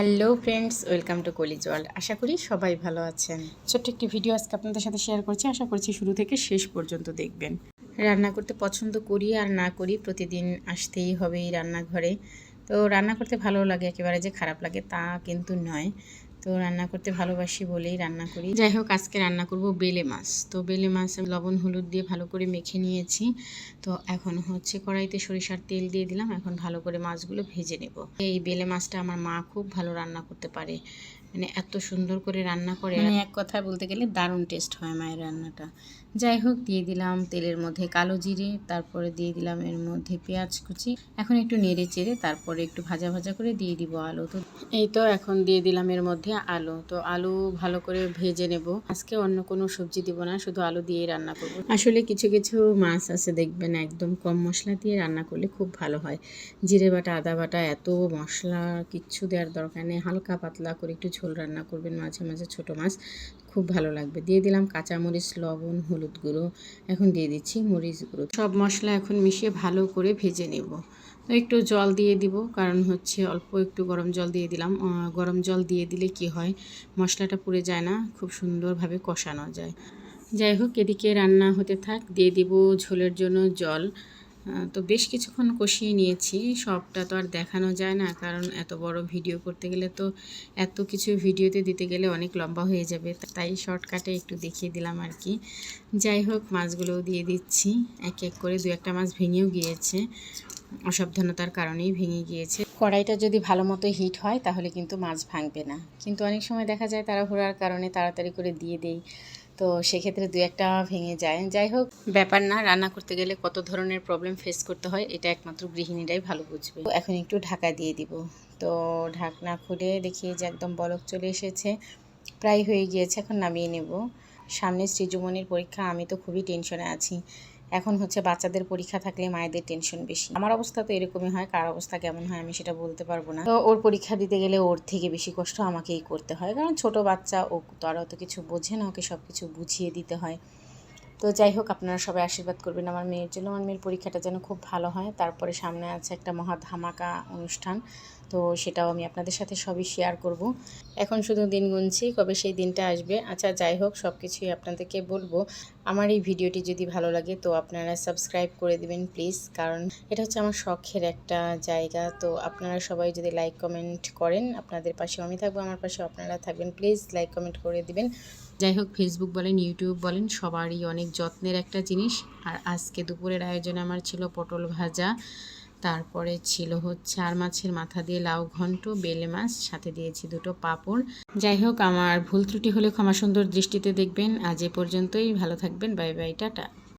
Hello friends, welcome to college world. আশা করি সবাই ভালো আছেন। ছোট্ট একটি ভিডিও আজকে আপনাদের সাথে শেয়ার করছি। আশা করছি শুরু থেকে শেষ পর্যন্ত দেখবেন। রান্না করতে পছন্দ করি আর না করি প্রতিদিন আসতেই হবে এই রান্নাঘরে। তো রান্না করতে ভালো লাগে, একেবারে যে খারাপ লাগে তা কিন্তু নয়। তো রান্না করতে ভালোবাসি বলেই রান্না করি। যাই হোক, আজকে রান্না করব বেলে মাছ। তো বেলে মাছ আমি লবণ, হলুদ দিয়ে ভালো করে মেখে নিয়েছি। তো এখন হচ্ছে কড়াইতে সরিষার তেল দিয়ে দিলাম। এখন ভালো করে মাছগুলো ভেজে নেব। এই বেলে মাছটা আমার মা খুব ভালো রান্না করতে পারে। মানে এত সুন্দর করে রান্না করে। মানে এক কথায় বলতে গেলে দারুণ টেস্ট হয় মায়ের রান্নাটা। যাই হোক, দিয়ে দিলাম তেলের মধ্যে কালো জিরে, তারপরে দিয়ে দিলাম এর মধ্যে পেঁয়াজ কুচি। এখন একটু নেড়ে চেড়ে তারপরে একটু ভাজা ভাজা করে দিয়ে দিব আলু। তো এই তো এখন দিয়ে দিলাম এর মধ্যে আলু। তো আলু ভালো করে ভেজে নেব। আজকে অন্য কোনো সবজি দিব না, শুধু আলু দিয়েই রান্না করব। আসলে কিছু কিছু মাছ আছে দেখবেন, একদম কম মশলা দিয়ে রান্না করলে খুব ভালো হয়। জিরে বাটা, আদা বাটা এত মশলা, কিচ্ছু দেওয়ার দরকার নেই। হালকা পাতলা করে একটু ঝোল রান্না করবেন মাঝে মাঝে ছোট মাছ, খুব ভালো লাগবে। দিয়ে দিলাম কাঁচামরিচ, লবণ, হলুদ গুঁড়ো। এখন দিয়ে দিচ্ছি মরিচ গুঁড়ো। সব মশলা এখন মিশিয়ে ভালো করে ভেজে নেব। তো একটু জল দিয়ে দিব, কারণ হচ্ছে অল্প একটু গরম জল দিয়ে দিলাম। গরম জল দিয়ে দিলে কি হয়, মশলাটা পুড়ে যায় না, খুব সুন্দরভাবে কষানো যায়। যাই হোক, এদিকে রান্না হতে থাক। দিয়ে দিব ঝোলের জন্য জল। তো বেশ কিছুক্ষণ কষিয়ে নিয়েছি। সবটা তো আর দেখানো যায় না, কারণ এত বড় ভিডিও করতে গেলে তো এত কিছু ভিডিওতে দিতে গেলে অনেক লম্বা হয়ে যাবে, তাই শর্টকাটে একটু দেখিয়ে দিলাম আর কি। যাই হোক, মাছগুলোও দিয়ে দিচ্ছি। এক এক করে দু একটা মাছ ভেঙেও গিয়েছে। অসাবধানতার কারণেই ভেঙে গিয়েছে। কড়াইটা যদি ভালো মতো হিট হয়, তাহলে কিন্তু মাছ ভাঙবে না। কিন্তু অনেক সময় দেখা যায় তাড়াহুড়ার কারণে তাড়াতাড়ি করে দিয়ে দেই। তো সেক্ষেত্রে দু একটা ভেঙে যায়। যাই হোক, ব্যাপার না, রান্না করতে গেলে কত ধরনের প্রবলেম ফেস করতে হয়, এটা একমাত্র গৃহিণীরাই ভালো বুঝবে। এখন একটু ঢাকা দিয়ে দিব। তো ঢাকনা খুলে দেখি যে একদম বলক চলে এসেছে, প্রায় হয়ে গিয়েছে, এখন নামিয়ে নেব। সামনে শ্রীজুমনির পরীক্ষা, আমি তো খুবই টেনশনে আছি। এখন হচ্ছে বাচ্চাদের পরীক্ষা থাকলে মায়েদের টেনশন বেশি। আমার অবস্থা তো এরকমই হয়, কার অবস্থা কেমন হয় আমি সেটা বলতে পারব না। তো ওর পরীক্ষা দিতে গেলে ওর থেকে বেশি কষ্ট আমাকেই করতে হয়, কারণ ছোট বাচ্চা, ও তো আর অত কিছু বোঝে না, ওকে সব কিছু বুঝিয়ে দিতে হয়। তো যাই হোক, আপনারা সবাই আশীর্বাদ করবেন আমার মেয়ের জন্য। আমার মেয়ের পরীক্ষাটা যেন খুব ভালো হয়। তারপরে সামনে আছে একটা মহা ধামাকা অনুষ্ঠান। তো সেটাও আমি আপনাদের সাথে সবই শেয়ার করব। এখন শুধু দিন গুনছি, কবে সেই দিনটা আসবে? আচ্ছা যাই হোক সব কিছুই আপনাদেরকে বলব। আমার এই ভিডিওটি যদি ভালো লাগে, তো আপনারা সাবস্ক্রাইব করে দিবেন প্লিজ কারণ এটা হচ্ছে আমার শখের একটা জায়গা। তো আপনারা সবাই যদি লাইক কমেন্ট করেন, আপনাদের পাশেও আমি থাকব, আমার পাশে আপনারা থাকবেন প্লিজ লাইক কমেন্ট করে দিবেন। যাই হোক ফেসবুক বলেন ইউটিউব বলেন, সবারই অনেক যত্নের একটা জিনিস। আর আজকে দুপুরের আয়োজনে আমার ছিল পটল ভাজা। তারপরে ছিল হচ্ছে আর মাছের মাথা দিয়ে লাউ ঘন্ট, বেলে মাছ, সাথে দিয়েছি দুটো পাঁপড়। যাই হোক, আমার ভুল ত্রুটি হলে ক্ষমা সুন্দর দৃষ্টিতে দেখবেন। আজ এ পর্যন্তই, ভালো থাকবেন, বাই বাই, টাটা।